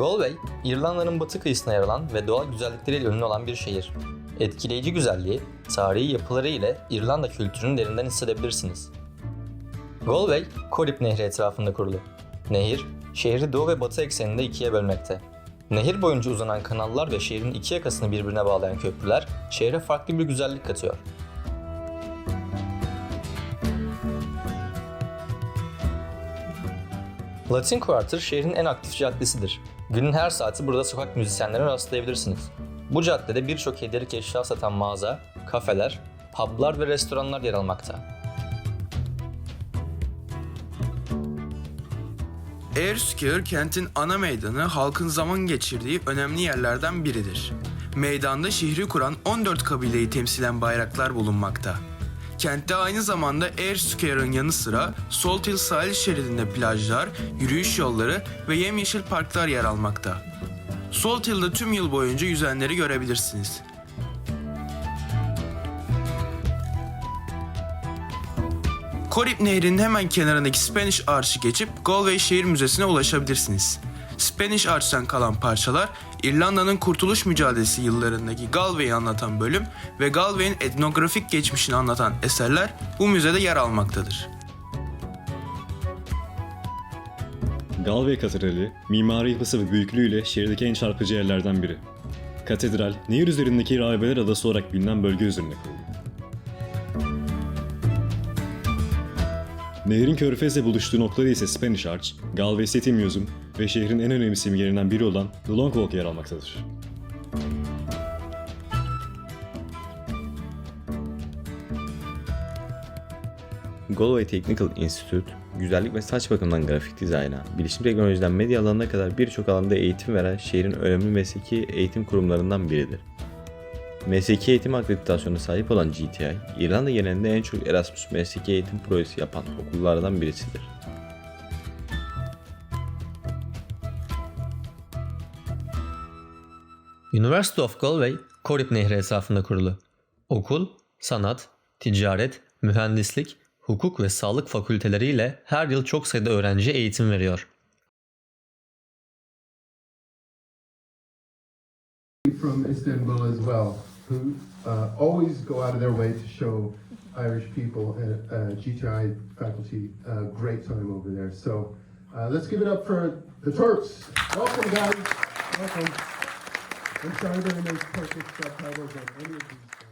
Galway, İrlanda'nın batı kıyısına yer alan ve doğal güzellikleriyle ünlü olan bir şehir. Etkileyici güzelliği, tarihi yapıları ile İrlanda kültürünü derinden hissedebilirsiniz. Galway, Corrib Nehri etrafında kurulu. Nehir, şehri doğu ve batı ekseninde ikiye bölmekte. Nehir boyunca uzanan kanallar ve şehrin iki yakasını birbirine bağlayan köprüler şehre farklı bir güzellik katıyor. Latin Quarter şehrin en aktif caddesidir. Günün her saati burada sokak müzisyenlerine rastlayabilirsiniz. Bu caddede birçok hediyelik eşya satan mağaza, kafeler, publar ve restoranlar yer almakta. Eyre kentin ana meydanı halkın zaman geçirdiği önemli yerlerden biridir. Meydanda şehri kuran 14 kabileyi temsilen bayraklar bulunmakta. Kentte aynı zamanda Eyre Square'ın yanı sıra Salt Hill sahil şeridinde plajlar, yürüyüş yolları ve yemyeşil parklar yer almakta. Salt Hill'de tüm yıl boyunca yüzenleri görebilirsiniz. Corrib Nehri'nin hemen kenarındaki Spanish Arch'ı geçip Galway Şehir Müzesi'ne ulaşabilirsiniz. Spanish Arch'tan kalan parçalar İrlanda'nın kurtuluş mücadelesi yıllarındaki Galway'i anlatan bölüm ve Galway'in etnografik geçmişini anlatan eserler bu müzede yer almaktadır. Galway Katedrali, mimari yapısı ve büyüklüğüyle şehirdeki en çarpıcı yerlerden biri. Katedral, nehir üzerindeki rahibeler adası olarak bilinen bölge üzerine kuruldu. Nehrin körfezle buluştuğu noktada ise Spanish Arch, Galway City Museum ve şehrin en önemli simgelerinden biri olan The Long Walk yer almaktadır. Galway Technical Institute, güzellik ve saç bakımından grafik dizayna, bilişim teknolojiden medya alanına kadar birçok alanda eğitim veren şehrin önemli mesleki eğitim kurumlarından biridir. Mesleki eğitim akreditasyonuna sahip olan GTI, İrlanda genelinde en çok Erasmus mesleki eğitim projesi yapan okullardan birisidir. University of Galway, Corrib Nehri etrafında kurulu. Okul, sanat, ticaret, mühendislik, hukuk ve sağlık fakülteleriyle her yıl çok sayıda öğrenciye eğitim veriyor. from Istanbul as well, who uh, always go out of their way to show Irish people and uh, GTI faculty a great time over there. So uh, let's give it up for the Turks. Welcome, guys. Welcome. I'm sorry Turkish subtitles on any of these.